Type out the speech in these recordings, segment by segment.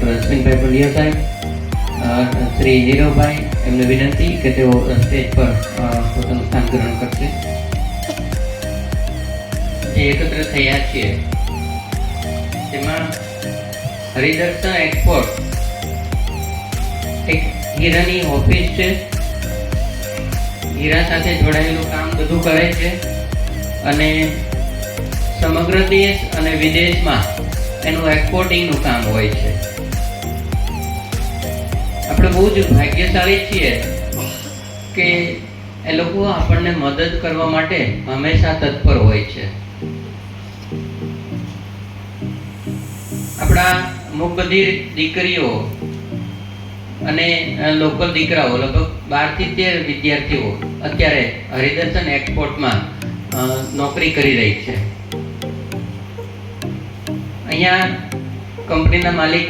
Doctor અશ્વિનભાઈ પંડ્યા સાહેબ શ્રી નીરવભાઈ, એમને વિનંતી કે તેઓ સ્ટેજ પર પોતાનું સ્થાન ગ્રહણ કરશે. જે એકત્ર થયા છીએ. તેમાં હરિદર્શન એક્સપોર્ટ એક હીરાની ઓફિસ છે. હીરા સાથે જોડાયેલું કામ બધું કરે છે. અને સમગ્ર દેશ અને વિદેશમાં એનું એક્સપોર્ટિંગનું કામ હોય છે. આપણે બહુ જ ભાગ્યશાળી છીએ કે એ લોકો આપણને મદદ કરવા માટે હંમેશા તત્પર હોય છે. આપણા અમુક દીકરીઓ અને લોકલ દીકરાઓ, લગભગ બારથી તેર વિદ્યાર્થીઓ અત્યારે હરિદર્શન એક્સપોર્ટમાં નોકરી કરી રહી છે. અહીંયા કંપનીના માલિક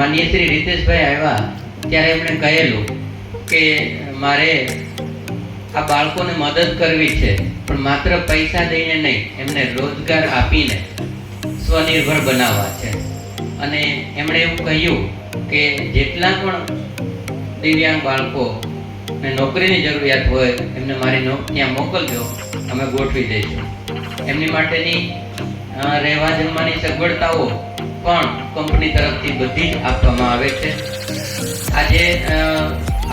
માનીય શ્રી રીતેશભાઈ આવ્યા ત્યારે એમણે કહેલું કે મારે આ બાળકોને મદદ કરવી છે, પણ માત્ર પૈસા દઈને નહીં, એમને રોજગાર આપીને સ્વનિર્ભર બનાવવા છે. અને એમણે એવું કહ્યું કે જેટલા પણ દિવ્યાંગ બાળકો ને નોકરીની જરૂરિયાત હોય, એમને મારી ત્યાં મોકલજો, અમે ગોઠવી દઈશું. એમની માટેની રહેવા જમવાની સગવડતાઓ પણ કંપની તરફથી બધી જ આપવામાં આવે છે. આજે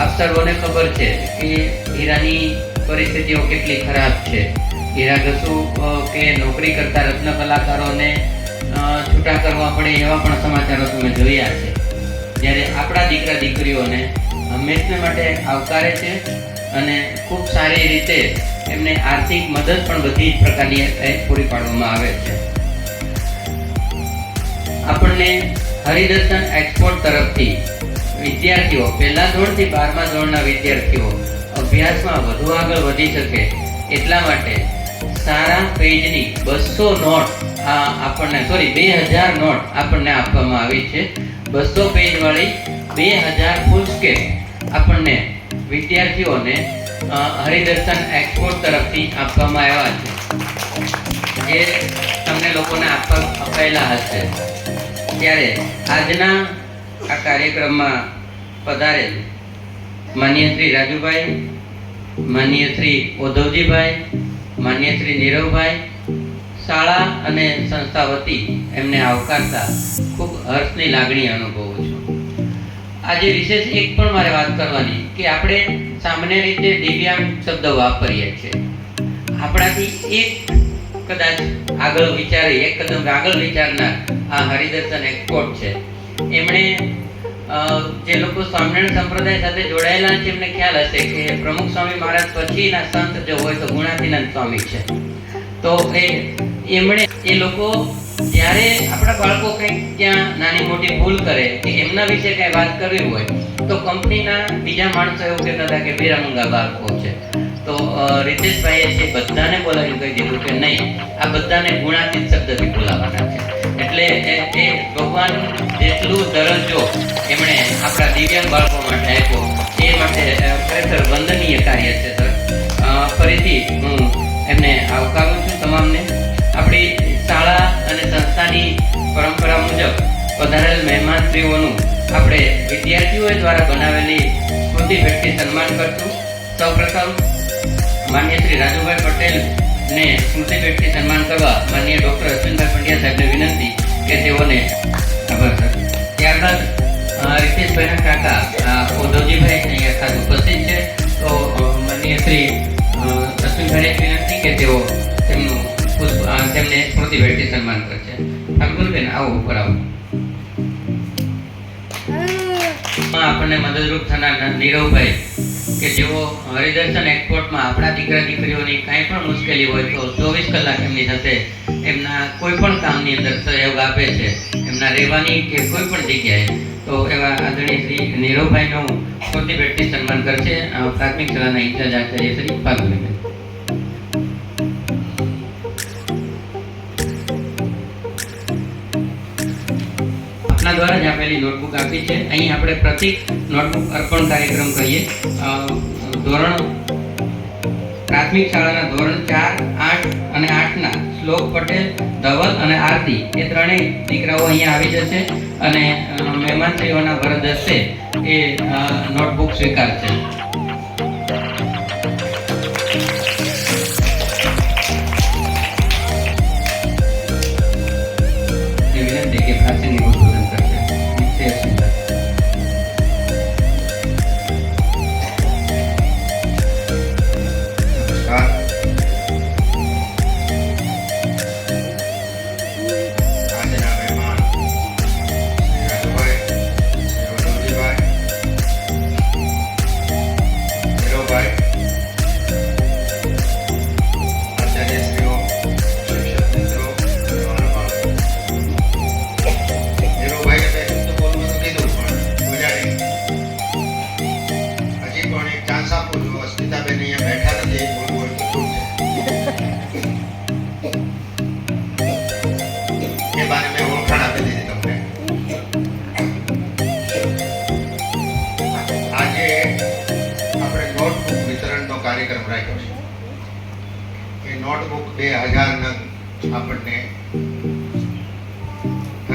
અફસરોને ખબર છે કે હીરાની પરિસ્થિતિઓ કેટલી ખરાબ છે. હીરા ઘસુ કે નોકરી કરતા રત્ન કલાકારોને છૂટા કરવા પડે એવા પણ સમાચારો તમે જોયા છે. જ્યારે આપણા દીકરા દીકરીઓને હંમેશને માટે આવકારે છે અને ખૂબ સારી રીતે એમને આર્થિક મદદ પણ બધી જ પ્રકારની પૂરી પાડવામાં આવે છે. આપણને હરિદર્શન એક્સપોર્ટ તરફથી વિદ્યાર્થીઓ, પહેલા ધોરણથી બારમા ધોરણના વિદ્યાર્થીઓ અભ્યાસમાં વધુ આગળ વધી શકે એટલા માટે સારા પેજની બસો નોટ આ આપણને સોરી બે હજાર નોટ આપણને આપવામાં આવી છે. બસો પેજવાળી બે હજાર ફૂલ આપણને વિદ્યાર્થીઓને હરિદર્શન એક્સપોર્ટ તરફથી આપવામાં આવ્યા છે. જે તમને લોકોને આપવા અપાયેલા હશે. ત્યારે આજના આ કાર્યક્રમમાં પધારેલ માન્ય શ્રી રાજુભાઈ, માન્ય શ્રી ઓધવજીભાઈ માન્ય શ્રી નીરવભાઈ, શાળા અને સંસ્થા વતી એમને આવકારતા ખૂબ હર્ષની લાગણી અનુભવું છું. આજે વિશેષ એક પણ મારે વાત કરવાની કે આપણે સામાન્ય રીતે દિવ્યાંગ શબ્દ વાપરીએ છીએ. આપણાથી એક કદાચ આગળ વિચારી એક કદમ આગળ વિચારનાર આ હરિદર્શન એક્સપોર્ટ છે. એમણે જે લોકો સ્વામિનારાયણ સંપ્રદાય સાથે જોડાયેલા છે, એમને ખ્યાલ હશે કે પ્રમુખ સ્વામી મહારાજ પછીના સંત જો હોય તો ગુણાતીનંદ સ્વામી છે. તો એ, એમણે, એ લોકો જ્યારે આપણા બાળકો કંઈક ત્યાં નાની મોટી ભૂલ કરે, કે એમના વિશે કંઈ વાત કરવી હોય, તો કંપનીના બીજા માણસો એવું કહેતા હતા કે બેરામંગા બાળકો છે. તો રીતેશભાઈએ છે બધાને બોલાવી કહી દીધું કે નહીં, આ બધાને ગુણાતીત શબ્દથી બોલાવવાના છે. એટલે એ ભગવાન જેટલું દરજ્જો એમણે આપણા દિવ્યાંગ બાળકો માટે આપ્યો. એ માટે ખરેખર વંદનીય કાર્ય છે, સર. ફરીથી હું એમને આવકારું છું તમામને. આપણી શાળા અને સંસ્થાની પરંપરા મુજબ પધારેલ મહેમાનશ્રીઓનું આપણે વિદ્યાર્થીઓ દ્વારા બનાવેલી સ્મૃતિ ભેટથી સન્માન કરશું. સૌપ્રથમ માન્ય શ્રી રાજુભાઈ પટેલ ને સ્મૃતિ ભેટથી સન્માન કરવા માન્ય ડૉક્ટર અશ્વિનભાઈ પંડ્યા સાહેબને વિનંતી કે તેઓને આભાર સર ત્યારબાદ રિતેશભાઈના કાકા ઉદ્ધવજીભાઈ અહીંયા ખાસ ઉપસ્થિત છે. તો માનનીય શ્રી અશ્વિનભાઈને વિનંતી કે તેઓ તેમનું પુષ્પ તેમને સ્મૃતિ ભેટથી સન્માન કરશે. ફાલ્ગુનબેન આવો ઉપર આવો. આપણને મદદરૂપ થનાર નીરવભાઈ કે જેઓ હરિદર્શન એક્સપોર્ટમાં આપણા દીકરા દીકરીઓની કાંઈ પણ મુશ્કેલી હોય તો ચોવીસ કલાક એમની સાથે એમના કોઈ પણ કામની અંદર સહયોગ આપે છે. એમના રહેવાની કે કોઈ પણ જગ્યાએ. તો એવા આદરણીય શ્રી નીરવભાઈનું સ્મૃતિ ભેટથી સન્માન કરશે. પ્રાથમિક શાળાના ઇન્ચાર્જ આચાર્ય શ્રી ફાલ્ગુનીબેન આપના દ્વારા જ આપેલી નોટબુક આપી છે. અહીં આપણે પ્રતિક નોટબુક અર્પણ કાર્યક્રમ કહીએ ધોરણ પ્રાથમિક શાળાના ધોરણ ચાર, આઠ અને આઠના શ્લોક પટેલ, ધવલ અને આરતી એ ત્રણેય દીકરાઓ અહીંયા આવી જશે અને મહેમાનશ્રીઓના વરદ હશે એ નોટબુક સ્વીકારશે.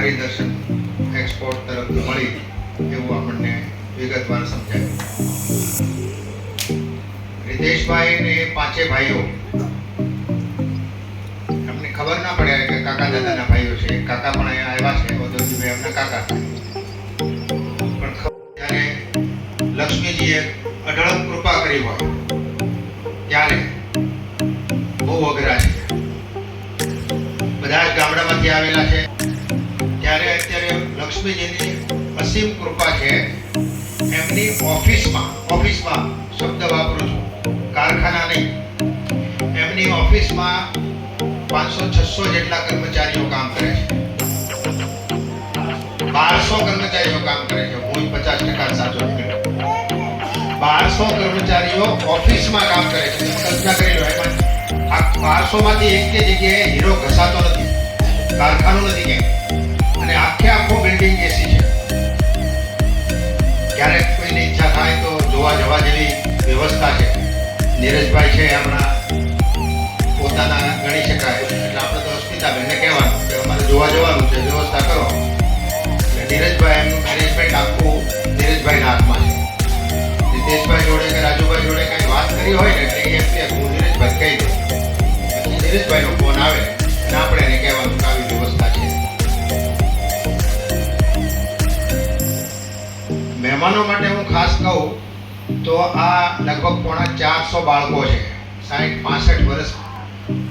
હરિદર્શન એક્સપોર્ટ તરફ મળી એવું આપણને વિગતવાર સમજાયું. રિતેશભાઈ ને પાંચે ભાઈઓ. એમને ખબર ના પડે કે કાકા દાદાના ભાઈઓ છે. કાકા પણ અહીંયા આવ્યા છે ઓદરજીભાઈ એમના કાકા. પણ ત્યારે લક્ષ્મીજીએ અઢળક કૃપા કરી હોય, ત્યારે બહુ અઘરા છે. બધા ગામડામાંથી આવેલા છે. લક્ષ્મીજીની અસીમ કૃપા છે, એમની ઓફિસમાં ઓફિસમાં શબ્દ વાપરું છું, કારખાના નહીં. એમની ઓફિસમાં પાંચસો, છસો જેટલા કર્મચારીઓ કામ કરે છે. બારસો કર્મચારીઓ કામ કરે છે, હું પચાસ ટકા સાચો બારસો કર્મચારીઓ ઓફિસમાં કામ કરે છે કલ્પના કરી લો, એમાં આ બારસો માંથી એક જગ્યાએ હીરો ઘસાતો નથી, કારખાનું નથી કે અને આખે વ્યવસ્થા છે. નીરજભાઈ છે હમણાં. પોતાના ગણી શકાય. એટલે આપણે તો અસ્મિતાબેનને કહેવાનું કે અમારે જોવા જવાનું છે. વ્યવસ્થા કરો. એટલે નીરજભાઈ એમનું મેનેજમેન્ટ આખું નીરજભાઈના હાથમાં છે. નીતેશભાઈ જોડે કે રાજુભાઈ જોડે કંઈ વાત કરી હોય ને, એટલે એમ કે, હું નીરજભાઈ કહી દઉં. પછી નીરજભાઈનો ફોન આવે અને આપણે એને કહેવાનું કે આવી વ્યવસ્થા છે. મહેમાનો માટે હું ખાસ કહું તો આ લગભગ પોણા ચારસો બાળકો છે. સાઠ પાસઠ વર્ષ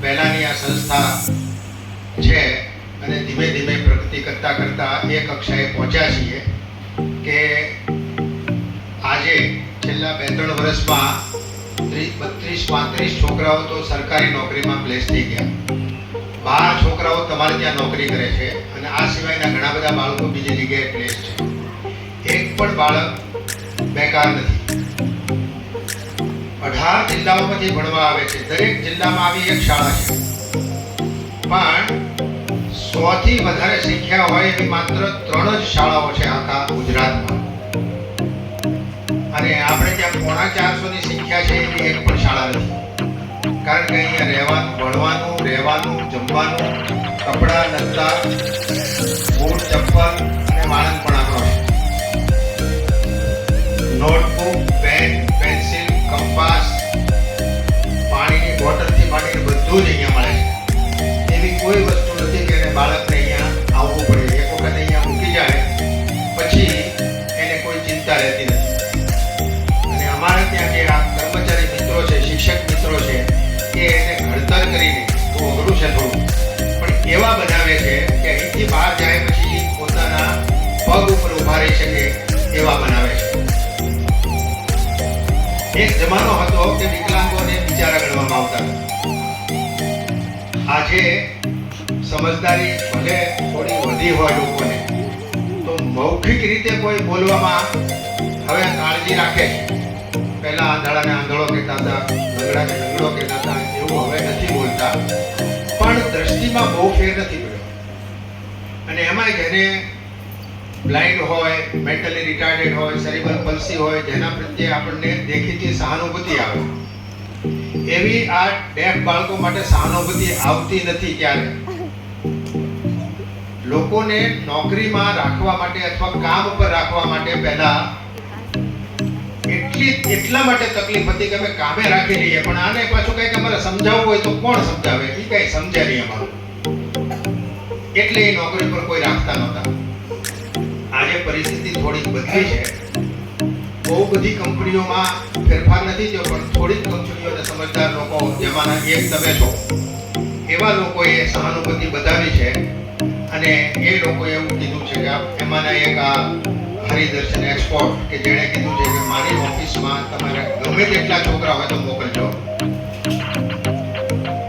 પહેલાની આ સંસ્થા છે અને ધીમે ધીમે પ્રગતિ કરતા કરતા એ કક્ષાએ પહોંચ્યા છીએ કે આજે છેલ્લા બે ત્રણ વર્ષમાં ત્રીસ, બત્રીસ, પાંત્રીસ છોકરાઓ તો સરકારી નોકરીમાં પ્લેસ થઈ ગયા. બાર છોકરાઓ તમારે ત્યાં નોકરી કરે છે અને આ સિવાયના ઘણા બધા બાળકો બીજી જગ્યાએ પ્લેસ છે. એક પણ બાળક બેકાર નથી. અઢાર જિલ્લાઓમાંથી ભણવા આવે છે, દરેક જિલ્લામાં આવી એક શાળા છે. પણ સો થી વધારે સંખ્યા હોય એવી માત્ર ત્રણ જ શાળાઓ છે આખા ગુજરાતમાં. અને આપણે ત્યાં પોણા ચારસો ની સંખ્યા છે એવી એક પણ શાળા નથી. કારણ કે અહીંયા રહેવાનું ભણવાનું, રહેવાનું, જમવાનું, કપડાં, લત્તા, બૂટ, ચપ્પલ અને વાળંદ પણ આપણો એક જમાનો હતો કે વિકલાંગોને બિચારા ગણવામાં આવતા. આજે સમજદારી ભલે થોડી વધી હોય લોકોને, તો મૌખિક રીતે કોઈ બોલવામાં હવે કાળજી રાખે. પહેલા આંધળાને આંધળો કહેતા હતા, લંગડાને લંગડો કહેતા હતા, એવું હવે નથી બોલતા. પણ દ્રષ્ટિમાં બહુ ફેર નથી પડ્યો. અને એમાં જેને બ્લાઇન્ડ હોય મેન્ટલી રિટાર્ડેડ હોય સેરિબલ પલ્સી હોય, જેના પ્રત્યે આપણને દેખીતી સહાનુભૂતિ આવે. એવી આ ડેફ બાળકો માટે સહાનુભૂતિ આવતી નથી ક્યારે? લોકોને નોકરીમાં રાખવા માટે અથવા કામ ઉપર રાખવા માટે પહેલા એટલી, એટલા માટે તકલીફ હતી કે અમે કામે રાખી લઈએ. પણ આને પાછું કંઈક અમારે સમજાવવું હોય તો કોણ સમજાવે? એ કઈ સમજે નહીં અમારું. એટલે એ નોકરી પર કોઈ રાખતા નહોતા. આજે પરિસ્થિતિ થોડી બદલી છે. બહુ બધી કંપનીઓમાં ફેરફાર નથી થયો, પણ થોડીક કંપનીઓને સમજદાર લોકો જેમાંના એક તમે છો. એવા લોકોએ સહાનુભૂતિ બતાવી છે અને એ લોકોએ એવું કીધું છે કે એમાંના એક આ હરિદર્શન એક્સપોર્ટ કે જેણે કીધું છે કે મારી ઓફિસમાં તમારે ગમે તેટલા છોકરા હોય તો મોકલજો.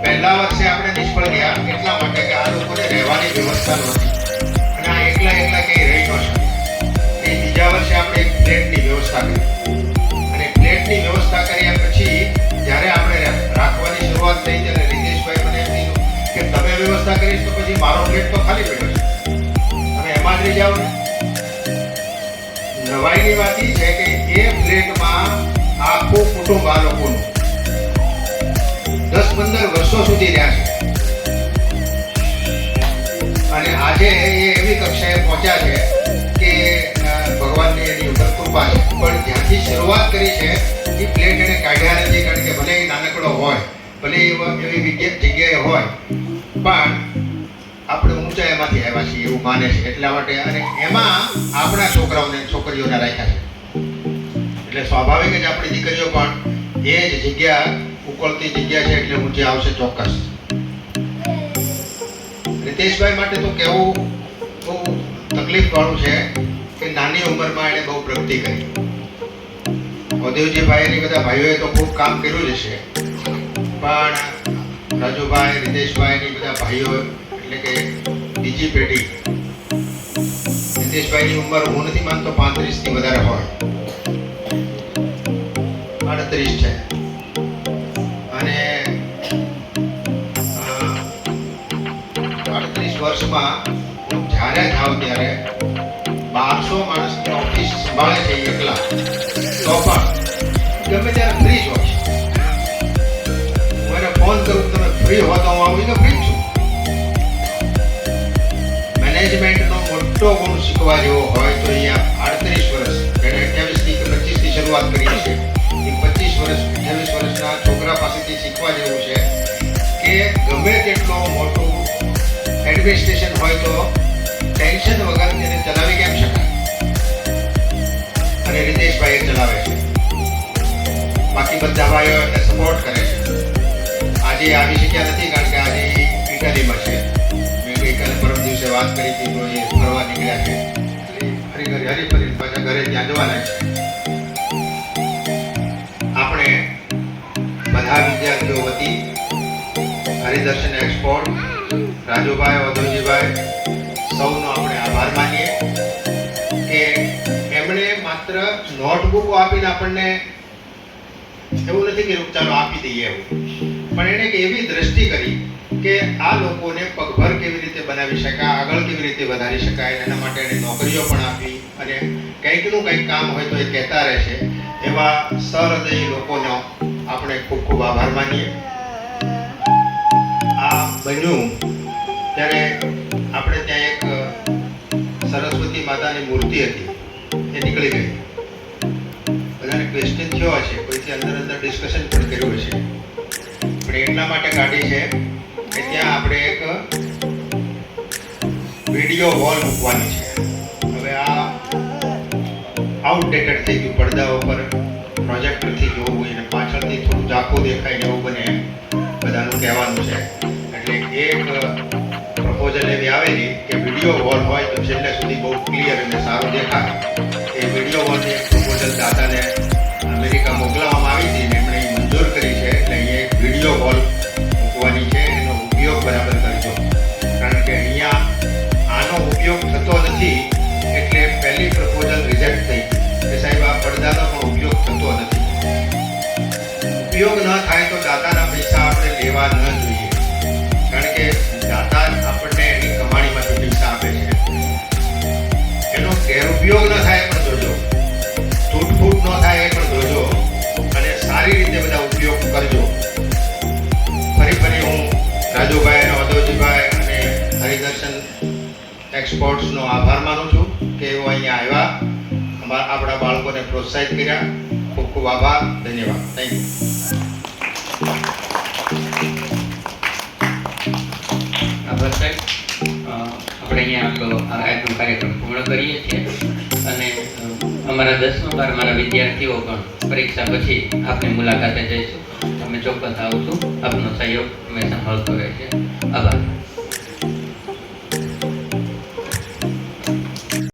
પહેલા વર્ષે આપણે નિષ્ફળ ગયા એટલા માટે કે આ લોકોને રહેવાની વ્યવસ્થા નહોતી. અને કેટલા કઈ એકલા ક્યાંય રહી ન એ બીજા વર્ષે આપણે એક ફ્લેટની વ્યવસ્થા કરી. અને પ્લેટની વ્યવસ્થા કર્યા પછી જ્યારે આપણે રાખવાની શરૂઆત થઈ ત્યારે રીતેશભાઈ મને એમ કીધું કે તમે વ્યવસ્થા કરીશ તો પછી મારો પ્લેટ તો ખાલી પડ્યો છે અને એમાં જ રહી જાઓ ને. નવાઈની વાત એ છે કે એ પ્લેટમાં આખું કુટુંબ આ લોકોનું દસ પંદર વર્ષો સુધી રહ્યા છે. અને આજે એ એવી કક્ષાએ પહોંચ્યા છે કે ભગવાનની એની ઉપર કૃપા છે. પણ જ્યાંથી શરૂઆત કરી છે એ પ્લેટ એને કાઢ્યા નથી, કારણ કે ભલે એ નાનકડો હોય, ભલે એવા જગ્યાએ હોય, પણ આપણે ઊંચા એમાંથી આવ્યા છીએ એવું માને છે. એટલા માટે અને એમાં આપણા છોકરાઓને, છોકરીઓને રાખ્યા છે. એટલે સ્વાભાવિક જ આપણી દીકરીઓ પણ એ જ જગ્યા ઉકળતી જગ્યા છે, એટલે ઊંચે આવશે ચોક્કસ. રીતેશભાઈ માટે તો કહેવું બહુ તકલીફ વાળું છે કે નાની ઉંમરમાં એણે બહુ પ્રગતિ કરી. ઔદેવજીભાઈ અને બધા ભાઈઓએ તો ખૂબ કામ કર્યું જ હશે. પણ રાજુભાઈ રીતેશભાઈ ની બધા ભાઈઓ, એટલે કે બીજી પેઢી રીતેશભાઈની ઉંમર હું નથી માનતો પાંત્રીસથી વધારે હોય. આડત્રીસ છે. અને અડત્રીસ હું જ્યારે જાઉં ત્યારે બારસો માણસની ઓફિસ સંભાળે છે એકલા. તો પણ ગમે ત્યારે ફ્રી જ હોય હું એને ફોન કરું, તમે ફ્રી હો તો હું આવું તો ફ્રી છું. મેનેજમેન્ટનો મોટો ગુણ શીખવા જેવો હોય તો અહીંયા આડત્રીસ વર્ષ જેણે અઠ્યાવીસથી કે પચીસથી શરૂઆત કરી છે, એ પચીસ વર્ષ એડમિનિસ્ટ્રેશન હોય તો ટેન્શન વગર એને ચલાવી કેમ શકાય? અને રીતેશભાઈ ચલાવે છે. બાકી બધા ભાઈઓ એને સપોર્ટ કરે છે. આજે આવી શક્યા નથી કારણ કે આજે ઇટાલીમાં છે. મેં ગઈકાલે પરમ દિવસે વાત કરી હતી તો એ ફરવા નીકળ્યા છે. ફરી ઘરે, હરી ફરી પાછા ઘરે ત્યાં જવાના છે. આપણે બધા વિદ્યાર્થીઓ વતી હરિદર્શન એક્સપોર્ટ રાજુભાઈ વધુજીભાઈ સૌનો આપણે આભાર માનીએ કે એમણે માત્ર નોટબુકો આપીને આપણને એવું નથી કે ચાલો આપી દઈએ એવું. પણ એણે એક એવી દ્રષ્ટિ કરી કે આ લોકોને પગભર કેવી રીતે બનાવી શકાય, આગળ કેવી રીતે વધારી શકાય, એના માટે એને નોકરીઓ પણ આપી અને કંઈકનું કંઈક કામ હોય તો એ કહેતા રહે છે એવા સહૃદયી લોકોનો આપણે ખૂબ ખૂબ આભાર માનીએ. આ બન્યું ત્યારે આપણે ત્યાં એક સરસ્વતી માતાની મૂર્તિ હતી. એ નીકળી ગઈ. બધાને ક્વેશ્ચન થયો હશે, કોઈથી અંદર અંદર ડિસ્કશન પણ કર્યું હશે. પણ એટલા માટે કાઢી છે કે ત્યાં આપણે એક વીડિયો વોલ મૂકવાની છે. હવે આ આઉટડેટેડ થઈ ગયું પડદા ઉપર પ્રોજેક્ટરથી જોવું હોય અને પાછળથી થોડું ઝાંખું દેખાય એવું બને બધાનું કહેવાનું છે. એટલે એક પ્રપોઝલ એવી આવેલી કે વીડિયો વોલ હોય તો છેલ્લે સુધી બહુ ક્લિયર અને સારું દેખાય. એ વીડિયો વોલ એક પ્રપોઝલ દાદાને અમેરિકા મોકલવામાં આવી હતી એમણે મંજૂર કરી છે એટલે અહીંયા એક વીડિયો વોલ મૂકવાની છે, એનો ઉપયોગ બરાબર કરજો. કારણ કે અહીંયા આનો ઉપયોગ થતો નથી એટલે પહેલી પ્રપોઝલ રિજેક્ટ થઈ કે સાહેબ, આ પડદાનો પણ ઉપયોગ થતો નથી. ઉપયોગ ન થાય તો દાતાના પૈસા આપણે લેવા ન ગેરઉપયોગ ન થાય પણ જોજો. તૂટફૂટ ન થાય એ પણ જોજો. અને સારી રીતે બધા ઉપયોગ કરજો. ફરી ફરી હું રાજુભાઈ અને અદોજીભાઈ અને હરિદર્શન એક્સપોર્ટ્સનો આભાર માનું છું કે એઓ અહીંયા આવ્યા. અમારા આપણા બાળકોને પ્રોત્સાહિત કર્યા. ખૂબ ખૂબ આભાર. ધન્યવાદ. થેન્ક યુ અહીંયા આપણો આજનો કાર્યક્રમ પૂર્ણ કરીએ છીએ. અને અમારા દસમા બારમાના વિદ્યાર્થીઓ પણ પરીક્ષા પછી આપની મુલાકાતે જઈશું. અમે ચોક્કસ આવશું. આપનો સહયોગ હંમેશા મળતો રહે છે આભાર.